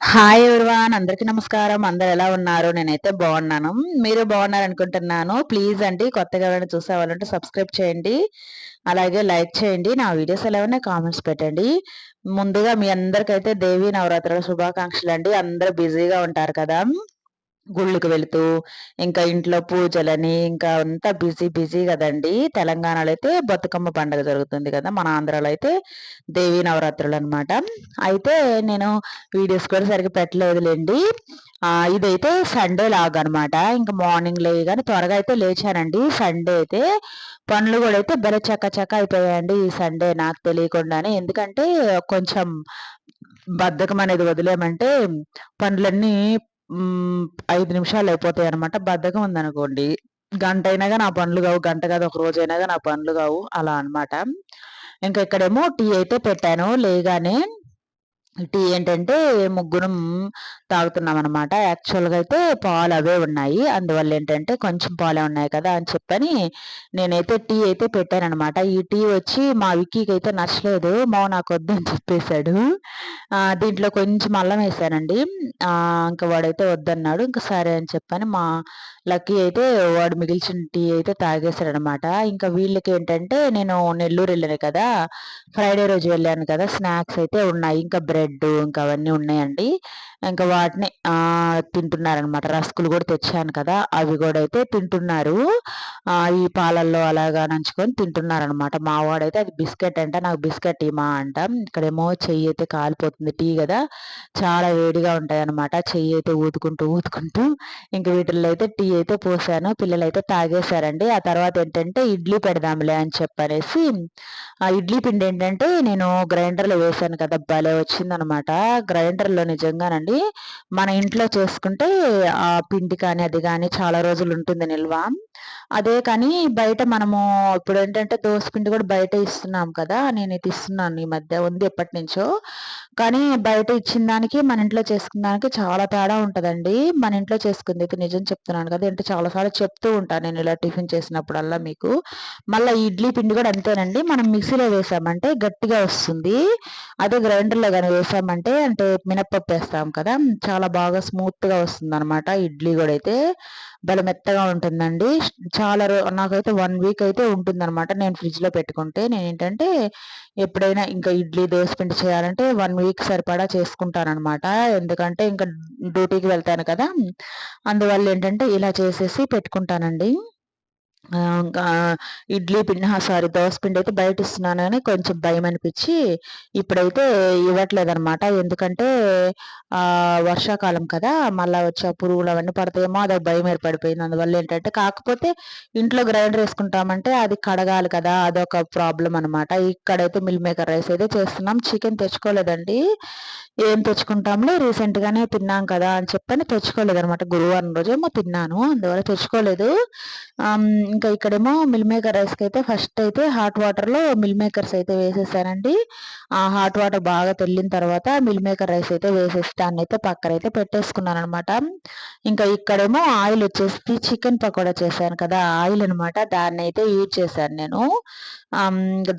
Hi everyone అందరికీ నమస్కారం. అందరు ఎలా ఉన్నారు? నేనైతే బాగున్నాను. మీరు బాగున్నారు అనుకుంటున్నాను ప్లీజ్ అండి కొత్తగా ఎవరైనా చూసే వాళ్ళంటే సబ్స్క్రైబ్ చేయండి. అలాగే లైక్ చేయండి. నా వీడియోస్ ఎలా ఉన్నాయి కామెంట్స్ పెట్టండి. ముందుగా మీ అందరికైతే దేవి నవరాత్రుల శుభాకాంక్షలు అండి అందరు బిజీగా ఉంటారు కదా. గుళ్ళకి వెళుతూ ఇంకా ఇంట్లో పూజలని ఇంకా అంతా బిజీ బిజీ కదండి. తెలంగాణలో అయితే బతుకమ్మ పండుగ జరుగుతుంది కదా మన ఆంధ్రాలో అయితే దేవి నవరాత్రులు అనమాట అయితే నేను వీడియోస్ కూడా సరిగ్గా పెట్టలేదులేండి. ఇదైతే సండే లాగ్ అనమాట ఇంకా మార్నింగ్ లేగానే త్వరగా అయితే లేచానండి. సండే అయితే పనులు కూడా అయితే బెల చక్క చక్క అయిపోయాయండి ఈ సండే నాకు తెలియకుండానే. ఎందుకంటే కొంచెం బద్ధకం అనేది వదిలేమంటే పనులన్నీ ఐదు నిమిషాలు అయిపోతాయి అనమాట బద్ధకం ఉందనుకోండి గంట అయినా కానీ నా పనులు కావు గంట కాదు ఒక రోజు అయినా కానీ ఆ పనులు కావు అలా అనమాట ఇంకా ఇక్కడేమో టీ అయితే పెట్టాను లేగానే టీ ఏంటంటే ముగ్గురం తాగుతున్నాం అనమాట యాక్చువల్గా అయితే పాలు అవే ఉన్నాయి. అందువల్ల ఏంటంటే కొంచెం పాలే ఉన్నాయి కదా అని చెప్పని నేనైతే టీ అయితే పెట్టానమాట ఈ టీ వచ్చి మా విక్కీకి అయితే నచ్చలేదు. మా నాకు వద్దని చెప్పేశాడు. దీంట్లో కొంచెం అల్లం వేశానండి ఇంకా వాడైతే వద్దన్నాడు. ఇంకా సరే అని చెప్పని మా లక్కీ అయితే వాడు మిగిల్చిన టీ అయితే తాగేశాడనమాట. ఇంకా వీళ్ళకి ఏంటంటే నేను నెల్లూరు వెళ్ళాను కదా ఫ్రైడే రోజు వెళ్ళాను కదా స్నాక్స్ అయితే ఉన్నాయి. ఇంకా బ్రెడ్ ఇంకా అవన్నీ ఉన్నాయండి. ఇంకా వాటిని తింటున్నారనమాట. రస్కులు కూడా తెచ్చాను కదా అవి కూడా అయితే తింటున్నారు. ఈ పాలల్లో అలాగా నంచుకొని తింటున్నారనమాట. మా వాడైతే అది బిస్కెట్ అంట నాకు బిస్కెట్ ఇమా అంట. ఇక్కడేమో చెయ్యి అయితే కాలిపోతుంది టీ కదా చాలా వేడిగా ఉంటాయి అనమాట చెయ్యి అయితే ఊదుకుంటూ ఊదుకుంటూ ఇంక వీటిల్లో అయితే టీ అయితే పోసాను పిల్లలు అయితే తాగేశారండి. ఆ తర్వాత ఏంటంటే ఇడ్లీ పెడదాంలే అని చెప్పనేసి ఆ ఇడ్లీ పిండి ఏంటంటే నేను గ్రైండర్లో వేసాను కదా భలే వచ్చిందనమాట. గ్రైండర్లో నిజంగానండి మన ఇంట్లో చేసుకుంటే ఆ పిండి కానీ అది కానీ చాలా రోజులు ఉంటుంది నిల్వ. అదే కానీ బయట మనము ఇప్పుడు ఏంటంటే దోసపిండి కూడా బయట ఇస్తున్నాం కదా నేను ఇది ఇస్తున్నాను ఈ మధ్య ఉంది ఎప్పటి నుంచో కానీ బయట ఇచ్చిన దానికి మన ఇంట్లో చేసుకున్న దానికి చాలా తేడా ఉంటుందండి. మన ఇంట్లో చేసుకుంది అయితే నిజం చెప్తున్నాను కదా అంటే చాలాసార్లు చెప్తూ ఉంటాను నేను ఇలా టిఫిన్ చేసినప్పుడల్లా మీకు. మళ్ళీ ఇడ్లీ పిండి కూడా అంతేనండి. మనం మిక్సీలో వేసామంటే గట్టిగా వస్తుంది. అదే గ్రైండర్లో కానీ వేసామంటే అంటే మినప్పప్పు వేస్తాం కదా చాలా బాగా స్మూత్గా వస్తుంది అనమాట ఇడ్లీ కూడా అయితే. భలే మెత్తగా ఉంటుందండి. చాలా రో నాకైతే వన్ వీక్ అయితే ఉంటుందన్నమాట నేను ఫ్రిడ్జ్లో పెట్టుకుంటే. నేను ఏంటంటే ఎప్పుడైనా ఇంకా ఇడ్లీ దోశ పిండి చేయాలంటే వన్ వీక్ సరిపడా చేసుకుంటానమాట ఎందుకంటే ఇంకా డ్యూటీకి వెళ్తాను కదా. అందువల్ల ఏంటంటే ఇలా చేసేసి పెట్టుకుంటానండి. ఇడ్లీ పిండి సారీ దోశ పిండి అయితే బయట ఇస్తున్నాను అని కొంచెం భయం అనిపించి ఇప్పుడైతే ఇవ్వట్లేదనమాట ఎందుకంటే వర్షాకాలం కదా మళ్ళీ వచ్చే పురుగులు అవన్నీ పడతాయేమో అది భయం ఏర్పడిపోయింది. అందువల్ల ఏంటంటే కాకపోతే ఇంట్లో గ్రైండర్ వేసుకుంటామంటే అది కడగాలి కదా అదొక ప్రాబ్లం అనమాట ఇక్కడైతే మిల్ మేకర్ రైస్ అయితే చేస్తున్నాం. చికెన్ తెచ్చుకోలేదండి. ఏం తెచ్చుకుంటాంలే? రీసెంట్గానే తిన్నాం కదా అని చెప్పని తెచ్చుకోలేదు అనమాట గురువారం రోజేమో తిన్నాను అందువల్ల తెచ్చుకోలేదు. ఇంకా ఇక్కడేమో మిల్ మేకర్ రైస్కి అయితే ఫస్ట్ అయితే హాట్ వాటర్లో మిల్ మేకర్స్ అయితే వేసేసానండి. ఆ హాట్ వాటర్ బాగా తెల్లిన తర్వాత మిల్ మేకర్ రైస్ అయితే వేసేసి దాన్ని అయితే పక్కన అయితే పెట్టేసుకున్నాను అనమాట ఇంకా ఇక్కడేమో ఆయిల్ వచ్చేసి చికెన్ పకోడా చేశాను కదా ఆయిల్ అనమాట దాన్ని అయితే యూజ్ చేశాను నేను.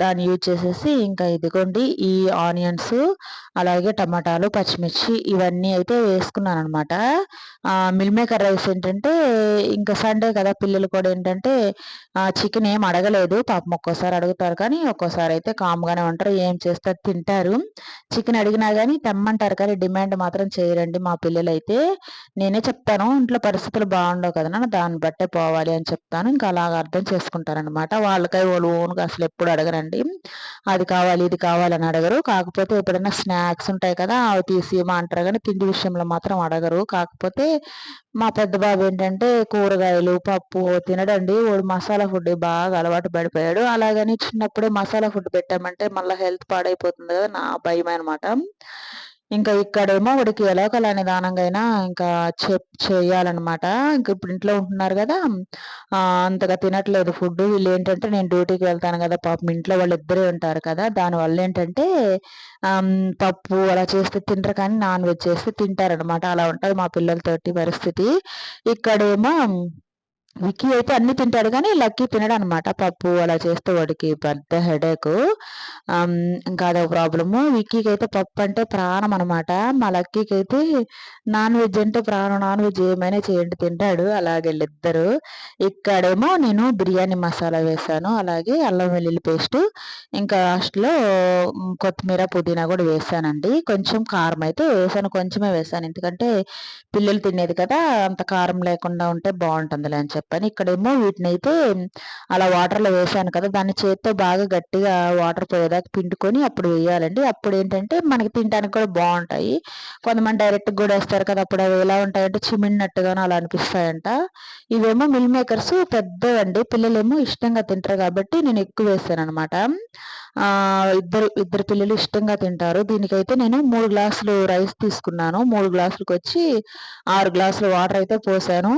దాన్ని యూజ్ చేసేసి ఇంకా ఇదిగోండి ఈ ఆనియన్స్ అలాగే టమాటాలు పచ్చిమిర్చి ఇవన్నీ అయితే వేసుకున్నాను అనమాట మిల్ మేకర్ రైస్ ఏంటంటే ఇంకా సండే కదా పిల్లలు కూడా ఏంటంటే చికెన్ ఏం అడగలేదు. పాపం ఒక్కోసారి అడుగుతారు కానీ ఒక్కోసారి అయితే కామ్గానే ఉంటారు. ఏం చేస్తారు? తింటారు. చికెన్ అడిగినా కానీ తెమ్మంటారు కానీ డిమాండ్ మాత్రం చేయరండి మా పిల్లలు అయితే నేనే చెప్తాను ఇంట్లో పరిస్థితులు బాగుండవు కదా దాన్ని బట్టే పోవాలి అని చెప్తాను. ఇంకా అలాగ అర్థం చేసుకుంటారనమాట వాళ్ళకై వాళ్ళు ఓన్గా అసలు ఎప్పుడు అడగరండి. అది కావాలి ఇది కావాలని అడగరు. కాకపోతే ఎప్పుడైనా స్నాక్స్ ఉంటాయి కదా అవి తీసి అంటారు కానీ తిండి విషయంలో మాత్రం అడగరు. కాకపోతే మా పెద్ద బాబు ఏంటంటే కూరగాయలు పప్పు తినడండి. వాడు మసాలా ఫుడ్ బాగా అలవాటు పడిపోయాడు. అలాగని చిన్నప్పుడే మసాలా ఫుడ్ పెట్టామంటే మళ్ళీ హెల్త్ పాడైపోతుంది కదా నా భయం అనమాట ఇంకా ఇక్కడేమో వాడికి ఎలాగోలా నిదానంగా అయినా ఇంకా చెప్ చేయాలన్నమాట. ఇంక ఇప్పుడు ఇంట్లో ఉంటున్నారు కదా అంతగా తినట్లేదు ఫుడ్ వీళ్ళు ఏంటంటే నేను డ్యూటీకి వెళ్తాను కదా పాపం ఇంట్లో వాళ్ళు ఇద్దరే ఉంటారు కదా. దానివల్ల ఏంటంటే పప్పు అలా చేస్తే తింటారు కానీ నాన్ వెజ్ చేస్తే తింటారనమాట అలా ఉంటుంది మా పిల్లలతోటి పరిస్థితి. ఇక్కడేమో విక్కీ అయితే అన్ని తింటాడు కానీ లక్కీ తినడు అనమాట పప్పు అలా చేస్తే వాడికి పెద్ద హెడేక్. ఇంకా అదొక ప్రాబ్లము. విక్కీకి అయితే పప్పు అంటే ప్రాణం అనమాట. మా లక్కీకి అయితే నాన్ వెజ్ అంటే ప్రాణం నాన్ వెజ్ ఏమైనా చేయండి తింటాడు. అలాగే వీళ్ళిద్దరు. ఇక్కడేమో నేను బిర్యానీ మసాలా వేసాను అలాగే అల్లం వెల్లుల్లి పేస్ట్. ఇంకా లాస్ట్లో కొత్తిమీర పుదీనా కూడా వేసానండి కొంచెం కారం అయితే వేసాను కొంచెమే వేసాను ఎందుకంటే పిల్లలు తినేది కదా అంత కారం లేకుండా ఉంటే బాగుంటుందిలే అని చెప్పి. చెప్పాను. ఇక్కడేమో వీటిని అయితే అలా వాటర్లో వేసాను కదా దాన్ని చేత్తో బాగా గట్టిగా వాటర్ పోయేదాకా పిండుకొని అప్పుడు వేయాలండి. అప్పుడు ఏంటంటే మనకి తినడానికి కూడా బాగుంటాయి. కొంతమంది డైరెక్ట్ కూడా వేస్తారు కదా అప్పుడు అవి ఎలా ఉంటాయంటే చిమిడినట్టుగానే అలా అనిపిస్తాయంట. ఇవేమో మిల్ మేకర్స్ పెద్దవండి పిల్లలేమో ఇష్టంగా తింటారు కాబట్టి నేను ఎక్కువ వేసాను అనమాట ఇద్దరు ఇద్దరు పిల్లలు ఇష్టంగా తింటారు. దీనికైతే నేను మూడు గ్లాసులు రైస్ తీసుకున్నాను. మూడు గ్లాసులకు వచ్చి ఆరు గ్లాసులు వాటర్ అయితే పోసాను.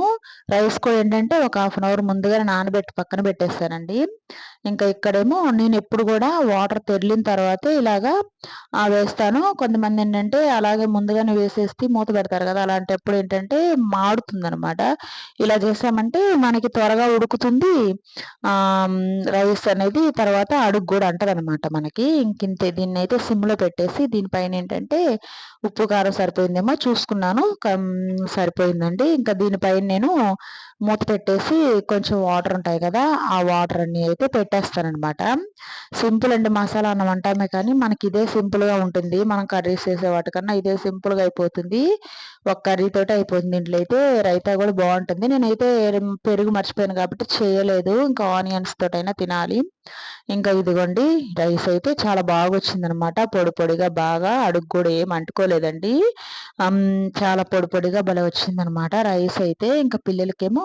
రైస్ కూడా ఏంటంటే ఒక హాఫ్ అన్ అవర్ ముందుగా నానబెట్టి పక్కన పెట్టేస్తానండి. ఇంకా ఇక్కడేమో నేను ఎప్పుడు కూడా వాటర్ తెరిలిన తర్వాతే ఇలాగా వేస్తాను. కొంతమంది ఏంటంటే అలాగే ముందుగానే వేసేసి మూత పెడతారు కదా అలాంటప్పుడు ఏంటంటే మాడుతుంది అనమాట ఇలా చేసామంటే మనకి త్వరగా ఉడుకుతుంది. రైస్ అనేది తర్వాత అడుగు కూడా అంటది అనమాట మనకి. ఇంకింతే దీన్ని అయితే సిమ్లో పెట్టేసి దీనిపైన ఏంటంటే ఉప్పు కారం సరిపోయిందేమో చూసుకున్నాను. సరిపోయిందండి. ఇంకా దీనిపైన నేను మూత పెట్టేసి కొంచెం వాటర్ ఉంటాయి కదా ఆ వాటర్ అన్ని అయితే పెట్టేస్తానమాట సింపుల్ అండి మసాలా అన్నం అంటామే కానీ మనకి ఇదే సింపుల్గా ఉంటుంది. మనం కర్రీస్ చేసే వాటికన్నా ఇదే సింపుల్గా అయిపోతుంది. ఒక కర్రీతో అయిపోతుంది. ఇంట్లో అయితే రైతా కూడా బాగుంటుంది. నేనైతే పెరుగు మర్చిపోయాను కాబట్టి చేయలేదు. ఇంకా ఆనియన్స్ తోటైనా తినాలి. ఇంకా ఇదిగోండి రైస్ అయితే చాలా బాగా వచ్చిందనమాట పొడి పొడిగా బాగా అడుగు కూడా ఏం లేదండి. చాలా పొడి పొడిగా భలే వచ్చిందనమాట రైస్ అయితే. ఇంకా పిల్లలకేమో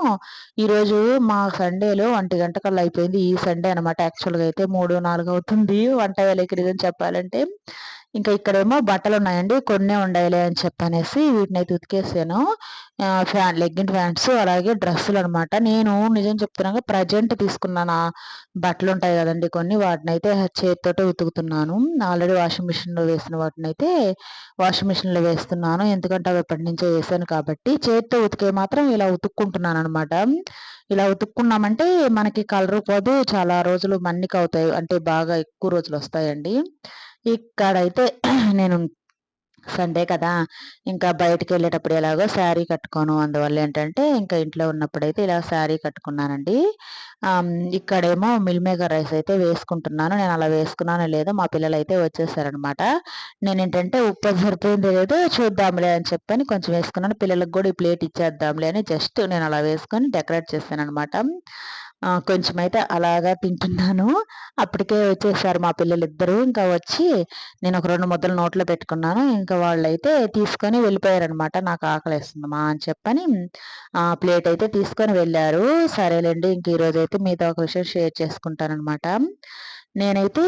ఈరోజు మా సండేలో ఒంటి గంట కల్లా అయిపోయింది ఈ సండే అనమాట. యాక్చువల్గా అయితే మూడు నాలుగు అవుతుంది వంట వేలకి రీజన్ చెప్పాలంటే. ఇంకా ఇక్కడేమో బట్టలు ఉన్నాయండి కొన్నే ఉండాలి అని చెప్పనేసి వీటిని అయితే ఉతికేసాను ఫ్యాన్ లెగ్గిన్ ఫ్యాన్స్ అలాగే డ్రెస్సులు అనమాట నేను నిజం చెప్తున్నాను ప్రజెంట్ తీసుకున్న బట్టలు ఉంటాయి కదండి కొన్ని వాటిని అయితే చేతితోటే ఉతుకుతున్నాను. ఆల్రెడీ వాషింగ్ మిషన్లో వేసిన వాటిని అయితే వాషింగ్ మిషన్లో వేస్తున్నాను. ఎందుకంటే అవి ఎప్పటి నుంచో వేసాను కాబట్టి చేతితో ఉతికే మాత్రం ఇలా ఉతుక్కుంటున్నాను అనమాట ఇలా ఉతుక్కున్నామంటే మనకి కలర్ పోదు చాలా రోజులు మన్నిక అవుతాయి. అంటే బాగా ఎక్కువ రోజులు వస్తాయండి. ఇక్కడైతే నేను సండే కదా ఇంకా బయటకు వెళ్ళేటప్పుడు ఎలాగో శారీ కట్టుకోను. అందువల్ల ఏంటంటే ఇంకా ఇంట్లో ఉన్నప్పుడైతే ఇలా శారీ కట్టుకున్నానండి. ఇక్కడేమో మిల్మేకర్ రైస్ అయితే వేసుకుంటున్నాను. నేను అలా వేసుకున్నాను లేదో మా పిల్లలు అయితే వచ్చేసారనమాట. నేను ఏంటంటే ఉప్పు సరిపోయింది లేదో చూద్దాంలే అని చెప్పని కొంచెం వేసుకున్నాను. పిల్లలకు కూడా ఈ ప్లేట్ ఇచ్చేద్దాంలే అని జస్ట్ నేను అలా వేసుకొని డెకరేట్ చేశాను అనమాట కొంచెం అయితే అలాగా తింటున్నాను. అప్పటికే వచ్చేసారు మా పిల్లలు ఇంకా వచ్చి నేను ఒక రెండు ముద్దలు నోట్లో పెట్టుకున్నాను. ఇంకా వాళ్ళైతే తీసుకొని వెళ్ళిపోయారనమాట నాకు ఆకలిస్తుందమ్మా అని చెప్పని ప్లేట్ అయితే తీసుకొని వెళ్ళారు. సరేలేండి ఇంక ఈరోజు అయితే మీతో ఒక విషయం షేర్ చేసుకుంటానమాట నేనైతే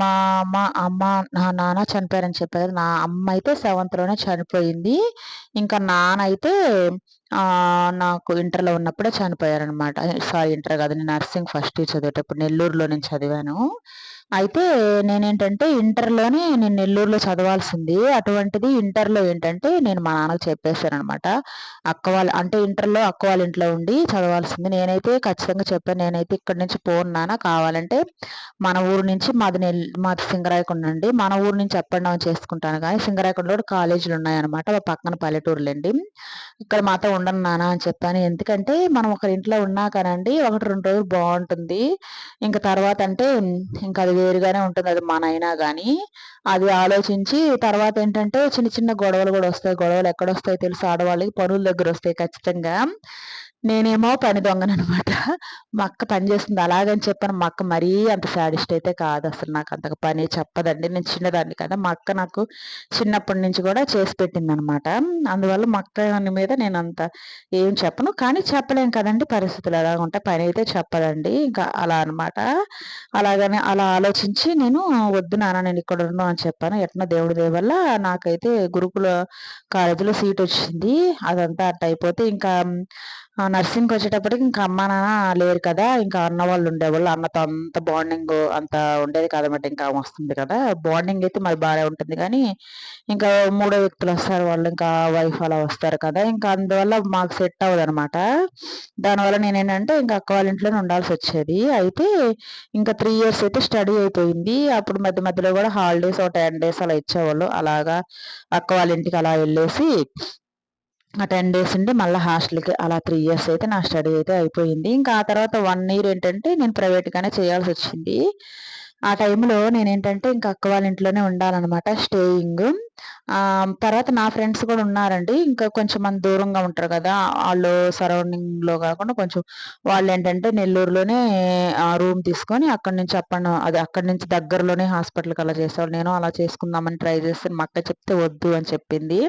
మా అమ్మ అమ్మ నా నాన్న చనిపోయారని చెప్పారు. నా అమ్మ అయితే సెవెంత్లోనే చనిపోయింది. ఇంకా నాన్న అయితే నాకు ఇంటర్లో ఉన్నప్పుడే చనిపోయారనమాట సారీ ఇంటర్ కాదు నేను నర్సింగ్ ఫస్ట్ ఇయర్ చదివేటప్పుడు నెల్లూరులో నేను చదివాను. అయితే నేనేంటంటే ఇంటర్లోనే నేను నెల్లూరులో చదవాల్సింది. అటువంటిది ఇంటర్లో ఏంటంటే నేను మా నాన్నకు చెప్పేశాను అనమాట అక్క వాళ్ళ అంటే ఇంటర్లో అక్క వాళ్ళ ఇంట్లో ఉండి చదవాల్సింది. నేనైతే ఖచ్చితంగా చెప్పాను. నేనైతే ఇక్కడి నుంచి పోను కావాలంటే మన ఊరు నుంచి మాది నెల్ మాది సింగరాయకొండ అండి. మన ఊరు నుంచి అప్ అండ్ డౌన్ చేసుకుంటాను కానీ సింగరాయకొండలో కాలేజీలు ఉన్నాయన్నమాట. పక్కన పల్లెటూరులండి. ఇక్కడ మాతో ఉండను నానా అని చెప్పాను. ఎందుకంటే మనం ఒకరి ఇంట్లో ఉన్నా కానండి ఒకటి రెండు రోజులు బాగుంటుంది. ఇంకా తర్వాత అంటే ఇంకా అది వేరుగానే ఉంటుంది. అది మనైనా కానీ అది ఆలోచించి తర్వాత ఏంటంటే చిన్న చిన్న గొడవలు కూడా వస్తాయి. గొడవలు ఎక్కడ వస్తాయి తెలుసు? ఆడవాళ్ళకి పనుల దగ్గర వస్తాయి ఖచ్చితంగా. నేనేమో పని దొంగనమాట మా అక్క పని చేస్తుంది. అలాగని చెప్పాను. మా అక్క మరీ అంత సాడిస్ట్ అయితే కాదు అసలు. నాకు అంత పని చెప్పదండి. నేను చిన్నదాన్ని కదా. మా అక్క నాకు చిన్నప్పటి నుంచి కూడా చేసి పెట్టింది అనమాట అందువల్ల మా అక్క మీద నేను అంత ఏం చెప్పను. కానీ చెప్పలేం కదండి పరిస్థితులు. ఎలా ఉంటాయి పని అయితే చెప్పదండి. ఇంకా అలా అనమాట. అలాగని అలా ఆలోచించి నేను వద్దు నాన్న నేను ఇక్కడ ఉన్నాను అని చెప్పాను. ఎట్లా దేవుడి దేవల్ల నాకైతే గురుకుల కాలేజీలో సీట్ వచ్చింది. అదంతా అట్ అయిపోతే ఇంకా నర్సింగ్కి వచ్చేటప్పటికి ఇంకా అమ్మ నాన్న లేరు కదా ఇంకా అన్న వాళ్ళు ఉండేవాళ్ళు. అన్నతో అంత బాండింగ్ అంత ఉండేది కాదన్నమాట ఇంకా వస్తుంది కదా. బాండింగ్ అయితే మరి బాగా ఉంటుంది కానీ ఇంకా మూడో వ్యక్తులు వస్తారు వాళ్ళు. ఇంకా వైఫ్ అలా వస్తారు కదా. ఇంకా అందువల్ల మాకు సెట్ అవ్వదు అనమాట దానివల్ల నేనేంటంటే ఇంకా అక్క వాళ్ళ ఇంట్లోనే ఉండాల్సి వచ్చేది. అయితే ఇంకా త్రీ ఇయర్స్ అయితే స్టడీ అయిపోయింది. అప్పుడు మధ్య మధ్యలో కూడా హాలిడేస్ ఒక టెన్ డేస్ అలా ఇచ్చేవాళ్ళు. అలాగా అక్క వాళ్ళ ఇంటికి అలా వెళ్ళేసి ఆ టెన్ డేస్ ఉండి మళ్ళీ హాస్టల్కి అలా త్రీ ఇయర్స్ అయితే నా స్టడీ అయితే అయిపోయింది. ఇంకా ఆ తర్వాత వన్ ఇయర్ ఏంటంటే నేను ప్రైవేట్గానే చేయాల్సి వచ్చింది. ఆ టైంలో నేను ఏంటంటే ఇంకా అక్క వాళ్ళ ఇంట్లోనే ఉండాలన్నమాట స్టేయింగ్. తర్వాత నా ఫ్రెండ్స్ కూడా ఉన్నారండి. ఇంకా కొంచెం మంది దూరంగా ఉంటారు కదా వాళ్ళు సరౌండింగ్లో కాకుండా కొంచెం వాళ్ళు ఏంటంటే నెల్లూరులోనే రూమ్ తీసుకొని అక్కడి నుంచి అప్పన్న అది అక్కడి నుంచి దగ్గరలోనే హాస్పిటల్కి అలా చేసేవాళ్ళు. నేను అలా చేసుకుందామని ట్రై చేస్తే మా అక్క చెప్తే వద్దు అని చెప్పింది.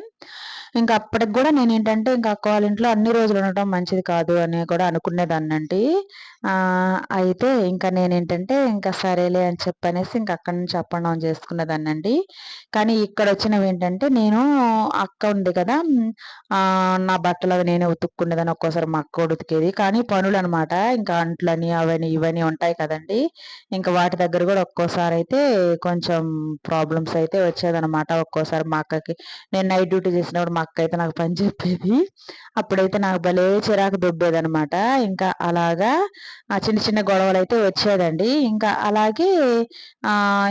ఇంకా అప్పటికి కూడా నేను ఏంటంటే ఇంకా అక్క వాళ్ళ ఇంట్లో అన్ని రోజులు ఉండటం మంచిది కాదు అని కూడా అనుకునేదాన్ని అండి అయితే ఇంకా నేనేంటంటే ఇంకా సరేలే అని చెప్పనేసి ఇంకా అక్కడి నుంచి అప్ అండ్ డౌన్ చేసుకునేదాన్నండి. కానీ ఇక్కడ వచ్చినవి ఏంటంటే నేను అక్క ఉంది కదా నా బట్టలు అవి నేనే ఉతుక్కునేదాన్ని ఒక్కోసారి మా అక్క ఉతికేది. కానీ పనులు అనమాట ఇంకా అంట్లని అవని ఇవని ఉంటాయి కదండి. ఇంకా వాటి దగ్గర కూడా ఒక్కోసారి అయితే కొంచెం ప్రాబ్లమ్స్ అయితే వచ్చేదనమాట. ఒక్కోసారి మా అక్కకి నేను నైట్ డ్యూటీ చేసినప్పుడు మా అక్క అయితే నాకు పని చెప్పేది. అప్పుడైతే నాకు భలే చిరాకు దొబ్బేదనమాట. ఇంకా అలాగా చిన్న చిన్న గొడవలు అయితే వచ్చేదండి. ఇంకా అలాగే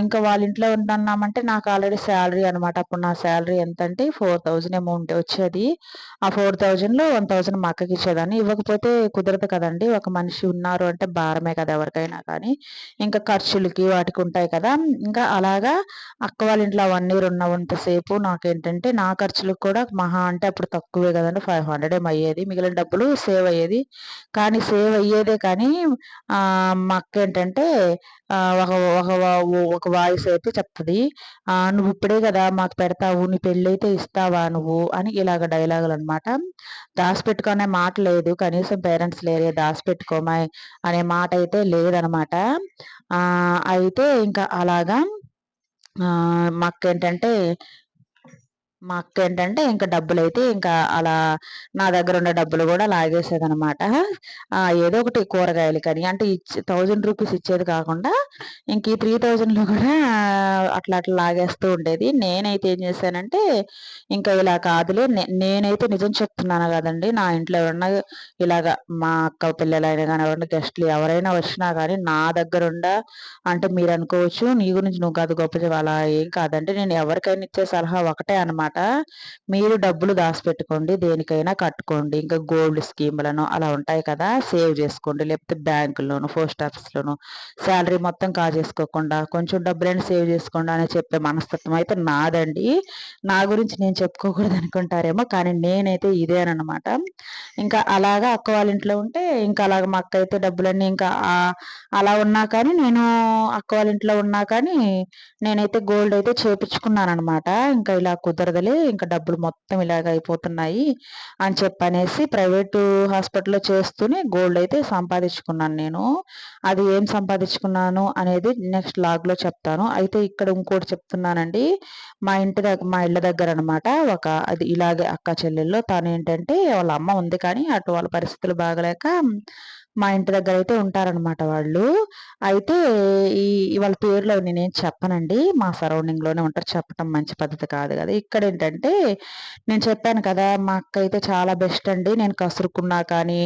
ఇంకా వాళ్ళ ఇంట్లో ఉంటున్నామంటే నాకు ఆల్రెడీ శాలరీ అనమాట అప్పుడు నా శాలరీ ఎంత అంటే ఫోర్ థౌజండ్ అమౌంట్ వచ్చేది. ఆ ఫోర్ థౌజండ్లో వన్ థౌజండ్ మా అక్కకి ఇచ్చేదాన్ని. ఇవ్వకపోతే కుదరదు కదండి. ఒక మనిషి ఉన్నారు అంటే భారమే కదా ఎవరికైనా కానీ. ఇంకా ఖర్చులకి వాటికి ఉంటాయి కదా. ఇంకా అలాగా అక్క వాళ్ళ ఇంట్లో వన్ ఇయర్ ఉన్నంతసేపు నాకేంటంటే నా ఖర్చులకు కూడా మహా అంటే అప్పుడు తక్కువే కదండి. ఫైవ్ హండ్రెడ్ ఏం అయ్యేది మిగిలిన డబ్బులు సేవ్ అయ్యేది. కానీ సేవ్ అయ్యేదే కానీ మా అక్క ఏంటంటే ఒక ఒక ఒక వాయిస్ అయితే చెప్తుంది. నువ్వు ఇప్పుడే కదా మాకు పెడతావు నీ పెళ్ళైతే ఇస్తావా నువ్వు? అని ఇలాగ డైలాగులు అనమాట దాచిపెట్టుకునే మాట లేదు. కనీసం పేరెంట్స్ లేరే దాచిపెట్టుకోమాయి అనే మాట అయితే లేదనమాట అయితే ఇంకా అలాగా మాకేంటంటే ఏంటంటే మా అక్క ఏంటంటే ఇంకా డబ్బులు అయితే ఇంకా అలా నా దగ్గర ఉన్న డబ్బులు కూడా లాగేసేదనమాట. ఏదో ఒకటి కూరగాయలు కానీ అంటే ఇచ్చి థౌజండ్ రూపీస్ ఇచ్చేది కాకుండా ఇంక ఈ త్రీ థౌజండ్లో కూడా అట్లా అట్లా లాగేస్తూ ఉండేది. నేనైతే ఏం చేశానంటే ఇంకా ఇలా కాదులే నేనైతే నిజం చెప్తున్నాను కదండి నా ఇంట్లో ఎవరన్నా ఇలాగ మా అక్క పిల్లలైనా కానీ ఎవరైనా గెస్ట్లు ఎవరైనా వచ్చినా కానీ నా దగ్గర ఉండ అంటే మీరు అనుకోవచ్చు నీ గురించి నువ్వు కాదు గొప్ప అలా ఏం కాదంటే నేను ఎవరికైనా ఇచ్చే సలహా ఒకటే అనమాట అనమాట మీరు డబ్బులు దాచిపెట్టుకోండి దేనికైనా కట్టుకోండి. ఇంకా గోల్డ్ స్కీములను అలా ఉంటాయి కదా సేవ్ చేసుకోండి. లేకపోతే బ్యాంకుల్లోను పోస్ట్ ఆఫీస్లోను శాలరీ మొత్తం కాజేసుకోకుండా కొంచెం డబ్బులైనా సేవ్ చేసుకోండి అని చెప్పే మనస్తత్వం అయితే నాదండి. నా గురించి నేను చెప్పుకోకూడదు అనుకుంటారేమో కానీ నేనైతే ఇదేనమాట ఇంకా అలాగా అక్క వాళ్ళ ఇంట్లో ఉంటే ఇంకా అలాగ మా అక్క అయితే డబ్బులన్నీ ఇంకా అలా ఉన్నా కానీ నేను అక్క వాళ్ళ ఇంట్లో ఉన్నా కానీ నేనైతే గోల్డ్ అయితే చేపించుకున్నాను అనమాట ఇంకా ఇలా కుదరదు బదులే ఇంకా డబ్బులు మొత్తం ఇలాగ అయిపోతున్నాయి అని చెప్పనేసి ప్రైవేటు హాస్పిటల్లో చేస్తూనే గోల్డ్ అయితే సంపాదించుకున్నాను నేను. అది ఏం సంపాదించుకున్నాను అనేది నెక్స్ట్ లాగ్లో చెప్తాను. అయితే ఇక్కడ ఇంకోటి చెప్తున్నానండి. మా ఇంటి దగ్గర మా ఇళ్ళ దగ్గర అనమాట ఒక అది ఇలాగే అక్క చెల్లెల్లో తను ఏంటంటే వాళ్ళ అమ్మ ఉంది కానీ అటు వాళ్ళ పరిస్థితులు బాగలేక మా ఇంటి దగ్గర అయితే ఉంటారనమాట వాళ్ళు. అయితే ఈ వాళ్ళ పేర్లు నేనేం చెప్పనండి. మా సరౌండింగ్లోనే ఉంటారు. చెప్పడం మంచి పద్ధతి కాదు కదా. ఇక్కడ ఏంటంటే నేను చెప్పాను కదా మా అక్క అయితే చాలా బెస్ట్ అండి. నేను కసురుకున్నా కానీ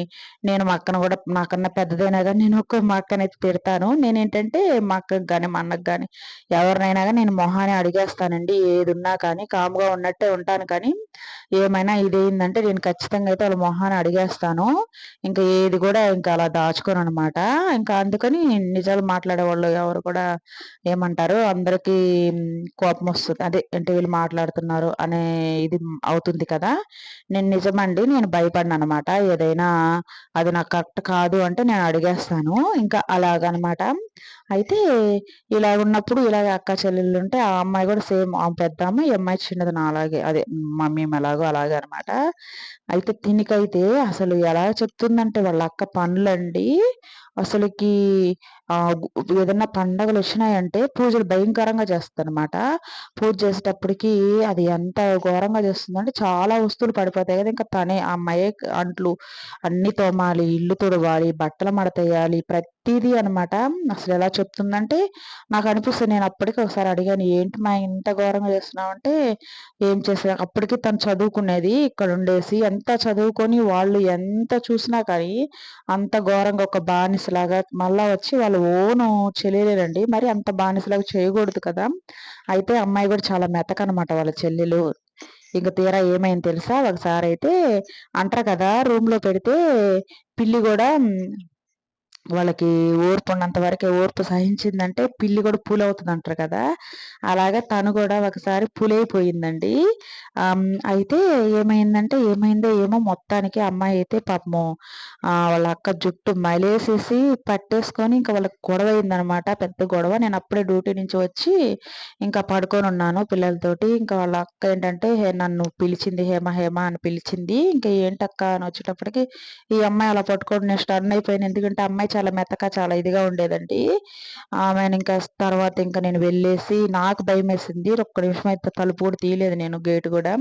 నేను మా అక్కను కూడా నాకన్నా పెద్దదైనా కానీ నేను ఒక మా అక్కనైతే తిడతాను. నేనేంటంటే మా అక్కకి కానీ మా అన్నకు కానీ ఎవరినైనా కానీ నేను మొహాన్ని అడిగేస్తానండి. ఏది ఉన్నా కానీ కాముగా ఉన్నట్టే ఉంటాను కానీ ఏమైనా ఇదేందంటే నేను ఖచ్చితంగా అయితే వాళ్ళ మొహాన్ని అడిగేస్తాను. ఇంకా ఏది కూడా ఇంకా అలా దాచుకోను అనమాట ఇంకా అందుకని నిజాలు మాట్లాడే వాళ్ళు ఎవరు కూడా ఏమంటారు అందరికీ కోపం వస్తుంది. అదే అంటే వీళ్ళు మాట్లాడుతున్నారు అనే ఇది అవుతుంది కదా. నేను నిజమండి నేను భయపడిన అనమాట ఏదైనా అది నాకు కరెక్ట్ కాదు అంటే నేను అడిగేస్తాను. ఇంకా అలాగనమాట. అయితే ఇలా ఉన్నప్పుడు ఇలాగ అక్క చెల్లెళ్ళు ఉంటే ఆ అమ్మాయి కూడా సేమ్ ఆ పెద్ద అమ్మాయి అమ్మాయి చిన్నది నా అలాగే. అదే మమ్మీ ఎలాగో అలాగే అనమాట అయితే తినికైతే అసలు ఎలా చెప్తుందంటే వాళ్ళ అక్క పనులండి. అసలుకి ఏదన్నా పండగలు వచ్చినాయంటే పూజలు భయంకరంగా చేస్తారనమాట పూజ చేసేటప్పటికి అది ఎంత ఘోరంగా చేస్తుందంటే చాలా వస్తువులు పడిపోతాయి కదా. ఇంకా తనే ఆ అమ్మాయి అంట్లు అన్ని తోమాలి ఇల్లు తుడవాలి బట్టలు మడతేయాలి ప్రతిదీ అనమాట అసలు ఎలా చెప్తుందంటే నాకు అనిపిస్తుంది. నేను అప్పటికి ఒకసారి అడిగాను ఏంటి మా ఇంత ఘోరంగా చేస్తున్నావు అంటే ఏం చేసా అప్పటికి తను చదువుకునేది ఇక్కడ ఉండేసి ఎంత చదువుకొని వాళ్ళు ఎంత చూసినా కానీ అంత ఘోరంగా ఒక బానిసలాగా మళ్ళా వచ్చి వాళ్ళు ఓను చెల్లెలేనండి మరి అంత బానిసలాగా చేయకూడదు కదా. అయితే అమ్మాయి కూడా చాలా మెతకనమాట వాళ్ళ చెల్లెలు. ఇంక తీరా ఏమైంది తెలుసా? ఒకసారి అయితే అంటారు కదా రూమ్లో పెడితే పిల్లి కూడా వాళ్ళకి ఓర్పు ఉన్నంత వరకే ఓర్పు సహించిందంటే పిల్లి కూడా పూల్ అవుతుంది అంటారు కదా. అలాగే తను కూడా ఒకసారి పులైపోయిందండి. అయితే ఏమైందంటే ఏమైందో ఏమో మొత్తానికి అమ్మాయి అయితే పాపము వాళ్ళ అక్క జుట్టు మలేసేసి పట్టేసుకొని ఇంకా వాళ్ళకి గొడవ అయిందనమాట. పెద్ద గొడవ. నేను అప్పుడే డ్యూటీ నుంచి వచ్చి ఇంకా పడుకొని ఉన్నాను పిల్లలతోటి. ఇంకా వాళ్ళ అక్క ఏంటంటే నన్ను పిలిచింది హేమ హేమ అని పిలిచింది. ఇంకా ఏంటక్క అని వచ్చేటప్పటికి ఈ అమ్మాయి అలా పట్టుకొని నేను స్టర్న్ అయిపోయాను. ఎందుకంటే అమ్మాయి చాలా మెత్తక చాలా ఇదిగా ఉండేదండి. ఆమెను ఇంకా తర్వాత ఇంకా నేను వెళ్ళేసి నాకు భయం వేసింది ఒక్క నిమిషం అయితే తలుపు కూడా తీయలేదు నేను గేటు కూడా.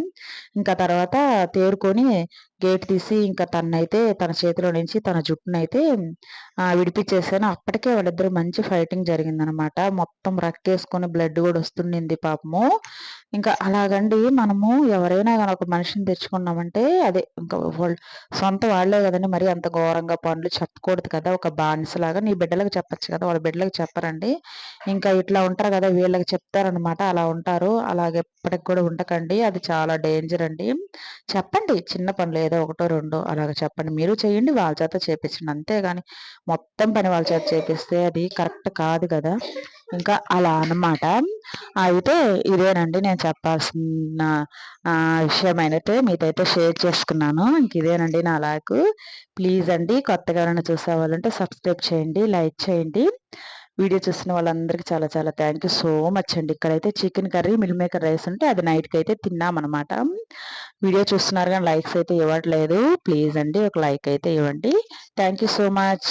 ఇంకా తర్వాత తేరుకొని గేట్ తీసి ఇంకా తన్నైతే తన చేతిలో నుంచి తన జుట్టునైతే విడిపించేసాను అప్పటికే వాళ్ళిద్దరు మంచి ఫైటింగ్ జరిగిందనమాట. మొత్తం రక్కేసుకొని బ్లడ్ కూడా వస్తుండింది పాపము. ఇంకా అలాగండి మనము ఎవరైనా కానీ ఒక మనిషిని తెచ్చుకున్నామంటే అదే ఇంకా సొంత వాళ్ళే కదండి. మరి అంత ఘోరంగా పనులు చెప్పకూడదు కదా. ఒక బానిసలాగా నీ బిడ్డలకు చెప్పచ్చు కదా. వాళ్ళ బిడ్డలకు చెప్పరండి. ఇంకా ఇట్లా ఉంటారు కదా. వీళ్ళకి చెప్తారనమాట. అలా ఉంటారు. అలాగే ఎప్పటికి కూడా ఉండకండి. అది చాలా డేంజర్ అండి. చెప్పండి. చిన్న పనులు ఏదో ఒకటో రెండో అలాగ చెప్పండి. మీరు చేయండి వాళ్ళ చేత చేపించండి అంతేగాని మొత్తం పని వాళ్ళ చేత చేపిస్తే అది కరెక్ట్ కాదు కదా. ఇంకా అలా అనమాట అయితే ఇదేనండి నేను చెప్పాల్సిన విషయం. అయితే మీతో షేర్ చేసుకున్నాను. ఇంక ఇదేనండి నా లాకు. ప్లీజ్ అండి కొత్తగా ఏమైనా చూసేవాళ్ళంటే సబ్స్క్రైబ్ చేయండి లైక్ చేయండి. వీడియో చూసిన వాళ్ళందరికీ చాలా చాలా థ్యాంక్ యూ సో మచ్ అండి. ఇక్కడైతే chicken curry meal maker rice ఉంటే అది నైట్కి అయితే తిన్నామన్నమాట. వీడియో చూస్తున్నారు కానీ లైక్స్ అయితే ఇవ్వట్లేదు. ప్లీజ్ అండి ఒక లైక్ అయితే ఇవ్వండి. Thank you so much.